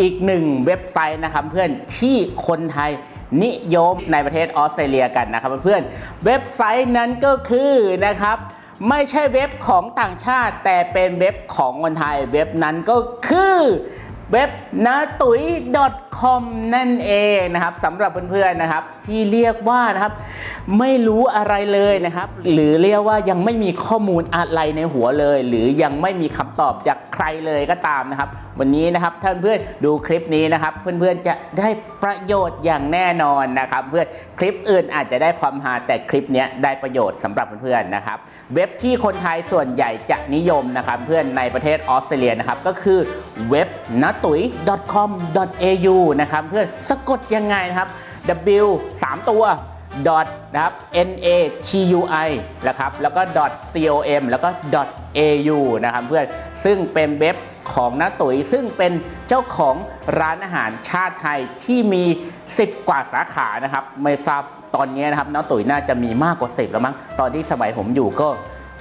อีกหนึ่งเว็บไซต์นะครับเพื่อนที่คนไทยนิยมในประเทศออสเตรเลียกันนะครับเพื่อนเว็บไซต์นั้นก็คือนะครับไม่ใช่เว็บของต่างชาติ แต่เป็นเว็บของคนไทยเว็บนั้นก็คือ เว็บนาตุย .com นั่นเองนะครับสำหรับเพื่อนๆนะครับ ที่เรียกว่านะครับ ไม่รู้อะไรเลยนะครับ หรือเรียกว่ายังไม่มีข้อมูลอะไรในหัวเลย หรือยังไม่มีคำตอบจากใครเลยก็ตามนะครับ วันนี้นะครับท่านเพื่อนดูคลิปนี้นะครับ เพื่อนๆจะได้ประโยชน์อย่างแน่นอนนะครับ เพื่อนคลิปอื่นอาจจะได้ความฮาแต่คลิปนี้ได้ประโยชน์สำหรับเพื่อนๆนะครับ เว็บที่คนไทยส่วนใหญ่จะนิยมนะครับ เพื่อนในประเทศออสเตรเลียนะครับก็คือเว็บนตุ๋ย .com.au นะครับเพื่อนสะกดยังไงนะครับ W 3 ตัว dot นะครับ n a t u i นะครับแล้วก็ dot com แล้วก็ dot au นะครับเพื่อนซึ่งเป็นเว็บของน้าตุ๋ย ซึ่งเป็นเจ้าของร้านอาหารชาติไทยที่มี 10 กว่าสาขานะครับไม่ทราบตอนนี้นะครับน้าตุ๋ยน่าจะมีมากกว่า 10 แล้วมั้งตอนที่สมัยผมอยู่ก็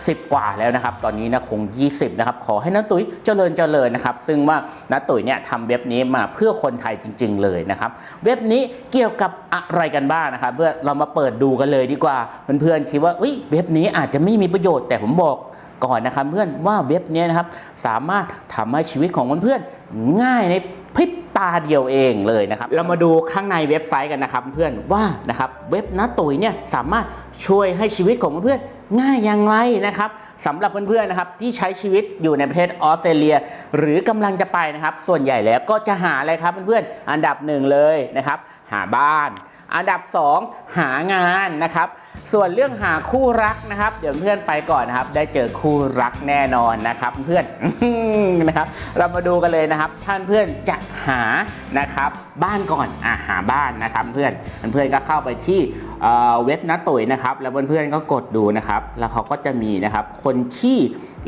10 กว่าแล้วนะครับ ตอนนี้นะคง 20 นะครับ ขอให้น้าตุ๋ยเจริญเจริญนะครับ ซึ่งว่าน้าตุ๋ยเนี่ยทำเว็บนี้มาเพื่อคนไทยจริง ๆ เลยนะครับ เว็บนี้เกี่ยวกับอะไรกันบ้างนะครับ เพื่อเรามาเปิดดูกันเลยดีกว่า เพื่อนๆคิดว่าเอ้ยเว็บนี้อาจจะไม่มีประโยชน์แต่ผมบอกก่อนนะครับเพื่อนว่าเว็บนี้นะครับสามารถทำให้ชีวิตของเพื่อนๆง่ายในพริบ ตาเดียวเองเลยนะครับ เรามาดูข้างในเว็บไซต์กันนะครับเพื่อนว่านะครับเว็บน้าตุ๋ยเนี่ยสามารถช่วยให้ชีวิตของเพื่อนๆง่ายอย่างไรนะครับสำหรับเพื่อนๆนะครับที่ใช้ชีวิตอยู่ในประเทศออสเตรเลีย หรือกำลังจะไปนะครับ ส่วนใหญ่แล้วก็จะหาอะไรครับเพื่อนๆอันดับหนึ่งเลยนะครับ หาบ้าน อันดับ 2 หางานนะครับ ส่วนเรื่องหาคู่รักนะครับ เดี๋ยวเพื่อนไปก่อนนะครับ ได้เจอคู่รักแน่นอนนะครับ เพื่อนนะครับ เรามาดูกันเลยนะครับ ท่านเพื่อนจะหานะครับ บ้านก่อนอะหาบ้านนะครับเพื่อนเพื่อนก็เข้าไปที่เเว็บนัตุ๋ยนะครับ แล้วเพื่อนๆก็กดดูนะครับ แล้วเขาก็จะมีนะครับ คนที่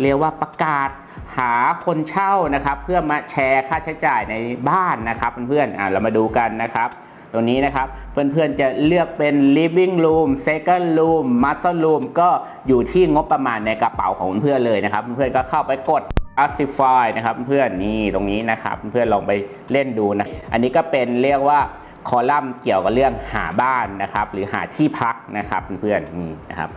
เรียกว่าประกาศหาคนเช่านะครับ เพื่อมาแชร์ค่าใช้จ่ายในบ้านนะครับเพื่อนๆอะเรามาดูกันนะครับ ตัวนี้นะครับเพื่อนๆจะเลือกเป็น living room second room master room ก็อยู่ที่งบประมาณในกระเป๋าของเพื่อนๆเลยนะครับ เพื่อนๆก็เข้าไปกด classify นะครับเพื่อนนี่ตรงนี้นะครับเพื่อนลองไปเล่นดูนะ อันนี้ก็เป็นเรียกว่า คอลัมน์เกี่ยวกับเรื่องหาบ้านนะครับหรือหาที่พักนะครับเพื่อนๆนี่นะครับ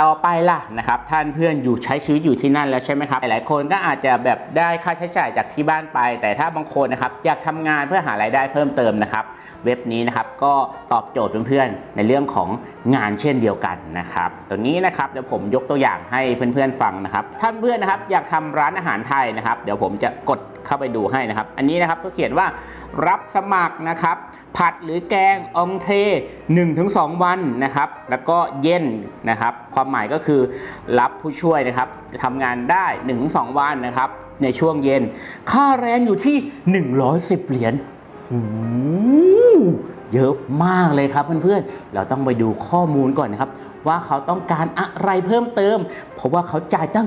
ต่อไปล่ะนะครับท่านเพื่อนอยู่ใช้ชีวิตอยู่ที่นั่นแล้วใช่ไหมครับหลายๆคนก็อาจจะแบบได้ค่าใช้จ่ายจากที่บ้านไป แต่ถ้าบางคนนะครับอยากทำงานเพื่อหารายได้เพิ่มเติมนะครับ เว็บนี้นะครับก็ตอบโจทย์เพื่อนๆในเรื่องของงานเช่นเดียวกันนะครับตัวนี้นะครับเดี๋ยวผมยกตัวอย่างให้เพื่อนๆฟังนะครับท่านเพื่อนนะครับอยากทำร้านอาหารไทยนะครับ เดี๋ยวผมจะกด เข้าไปดูให้นะครับ อันนี้นะครับก็เขียนว่ารับสมัครนะครับ ผัดหรือแกงองเท 1-2 วันนะครับ แล้วก็เย็นนะครับ ความหมายก็คือรับผู้ช่วยนะครับทำงานได้ 1-2 วันนะครับ ในช่วงเย็น ค่าแรงอยู่ที่ 110 เหรียญหู เยอะมากเลยครับเพื่อนๆ เราต้องไปดูข้อมูลก่อนนะครับ ว่าเขาต้องการอะไรเพิ่มเติม เพราะว่าเขาจ่ายตั้ง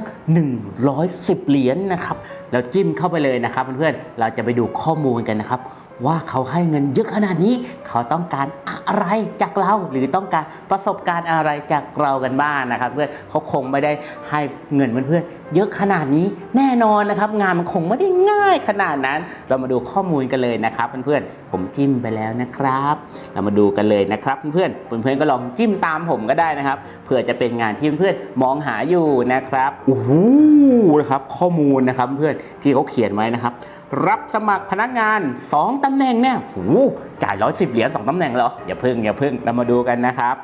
110 เหรียญนะครับ เราจิ้มเข้าไปเลยนะครับเพื่อนๆ เราจะไปดูข้อมูลกันนะครับ ว่าเขาให้เงินเยอะขนาดนี้ เขาต้องการอะไรจากเราหรือต้องการประสบการณ์อะไรจากเรากันบ้างนะครับ เพื่อนเขาคงไม่ได้ให้เงินเพื่อนเยอะขนาดนี้แน่นอนนะครับ งานมันคงไม่ได้ง่ายขนาดนั้น เรามาดูข้อมูลกันเลยนะครับเพื่อนๆผมจิ้มไปแล้วนะครับ เรามาดูกันเลยนะครับเพื่อนๆเพื่อนๆก็ลองจิ้มตามผมก็ได้นะครับเผื่อจะเป็นงานที่เพื่อนๆมองหาอยู่นะครับโอ้โหนะครับข้อมูลนะครับเพื่อนที่เขาเขียนไว้นะครับ รับสมัครพนักงาน2ตำแหน่งเนี่ยโอ้โหจ่ายร้อยสิบเหรียญ2ตำแหน่งเหรอ อย่าพึ่งอย่าพึ่งเรามาดูกันนะครับ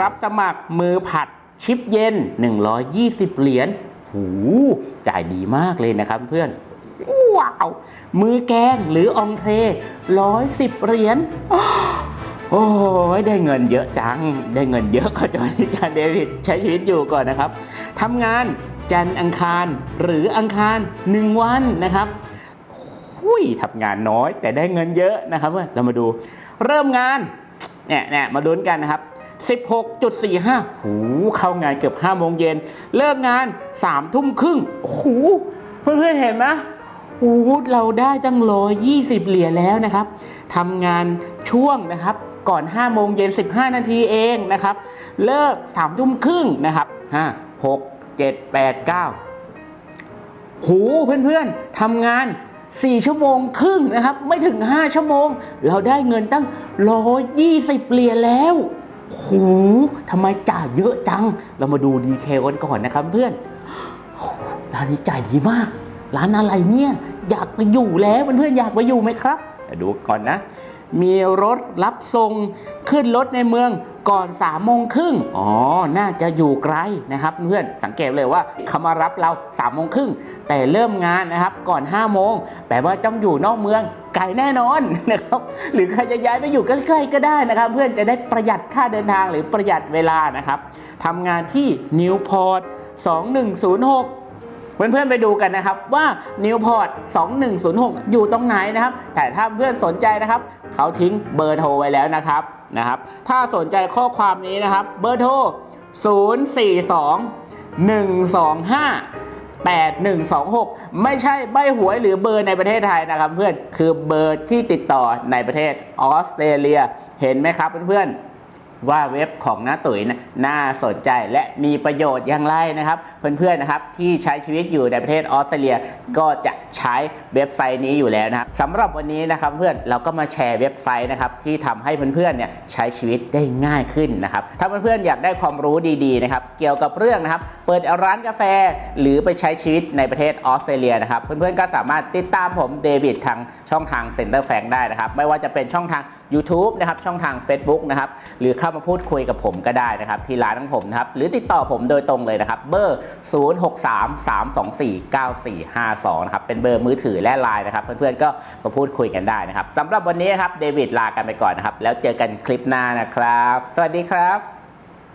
รับสมัครมือผัดชิปเย็น 120 เหรียญหูจ่ายดีมากเลยนะครับเพื่อนว้าว มือแกงหรือองเทร้อยสิบเหรียญโอ้ยได้เงินเยอะจัง ได้เงินเยอะก็จอยจานเดวิดใช้ชีวิตอยู่ก่อนนะครับทำงานจันอังคารหรืออังคาร 1 วันนะครับ หุยทำงานน้อย แต่ได้เงินเยอะนะครับเรามาดูเริ่มงานเนี่ยเนี่ยมาลุ้นกันนะครับ 16.45 หูเข้างานเกือบ5โมงเย็น เลิกงาน3ทุ่มครึ่งโอ้โหเพื่อนๆเห็นไหมโอ้โหเราได้ตั้งร้อยยี่สิบเหรียญแล้วนะครับทำงานช่วงนะครับก่อน5โมงเย็น15 นาทีเองนะครับ เลิก3ทุ่มครึ่งนะครับ5 6 7 8 9 หูเพื่อนๆทำงาน 4 ชั่วโมงครึ่งนะครับ ไม่ถึง 5 ชั่วโมง เราได้เงินตั้ง 120เหรียญแล้วโหทำไมจ่ายเยอะจัง เรามาดูดีเทลกันก่อนนะครับเพื่อนร้านนี้จ่ายดีมาก ร้านอะไรเนี่ย อยากไปอยู่แล้วเพื่อนๆอยากไปอยู่ไหมครับแต่ดูก่อนนะ มีรถรับส่งขึ้นรถในเมือง ก่อน3ามโมงครึ่งอ๋อ น่าจะอยู่ไกลนะครับ เพื่อนสังเกตเลยว่าเขามารับเรา3ามโมงครึ่งแต่เริ่มงานนะครับก่อน5้าโมงแปลว่าต้องอยู่นอกเมืองไกลแน่นอนนะครับหรือใครจะย้ายไปอยู่ใกล้ๆก็ได้นะครับ เพื่อนจะได้ประหยัดค่าเดินทางหรือประหยัดเวลานะครับทำงานที่นิวพอร์ต2106 เพื่อนๆไปดูกันนะครับว่า Newport 2106 อยู่ตรงไหนนะครับ แต่ถ้าเพื่อนสนใจนะครับเขาทิ้งเบอร์โทรไว้แล้วนะครับนะครับ ถ้าสนใจข้อความนี้นะครับเบอร์โทร 042 125 8126 ไม่ใช่ใบหวยหรือเบอร์ในประเทศไทยนะครับเพื่อนคือเบอร์ที่ติดต่อในประเทศออสเตรเลีย เห็นไหมครับเพื่อนๆ ว่าเว็บของน้าตุ๋ยน,น่าสนใจและมีประโยชน์อย่างไรนะครับ เพื่อนๆนะครับที่ใช้ชีวิตอยู่ในประเทศออสเตรเลียก็จะใช้เว็บไซต์นี้อยู่แล้วนะครับสำหรับวันนี้นะครับเพื่อนเราก็มาแชร์เว็บไซต์นะครับที่ทำให้เพื่อนๆเนี่ยใช้ชีวิตได้ง่ายขึ้นนะครับถ้าเพื่อนๆอยากได้ความรู้ดีๆนะครับเกี่ยวกับเรื่องนะครับเปิดร้านกาแฟหรือไปใช้ชีวิตในประเทศออสเตรเลียนะครับเพื่อนๆก็สามารถติดตามผมเดวิดทางช่องทาง Center f a c ได้นะครับไม่ว่าจะเป็นช่องทาง YouTube นะครับช่องทาง Facebook นะครับหรือเข้าามาพูดคุยกับผมก็ได้นะครับ ที่ร้านของผมนะครับ หรือติดต่อผมโดยตรงเลยนะครับ เบอร์ 0633249452 นะครับ เป็นเบอร์มือถือและไลน์นะครับ เพื่อนๆก็มาพูดคุยกันได้นะครับสำหรับวันนี้ครับเดวิดลากันไปก่อนนะครับ แล้วเจอกันคลิปหน้านะครับ สวัสดีครับ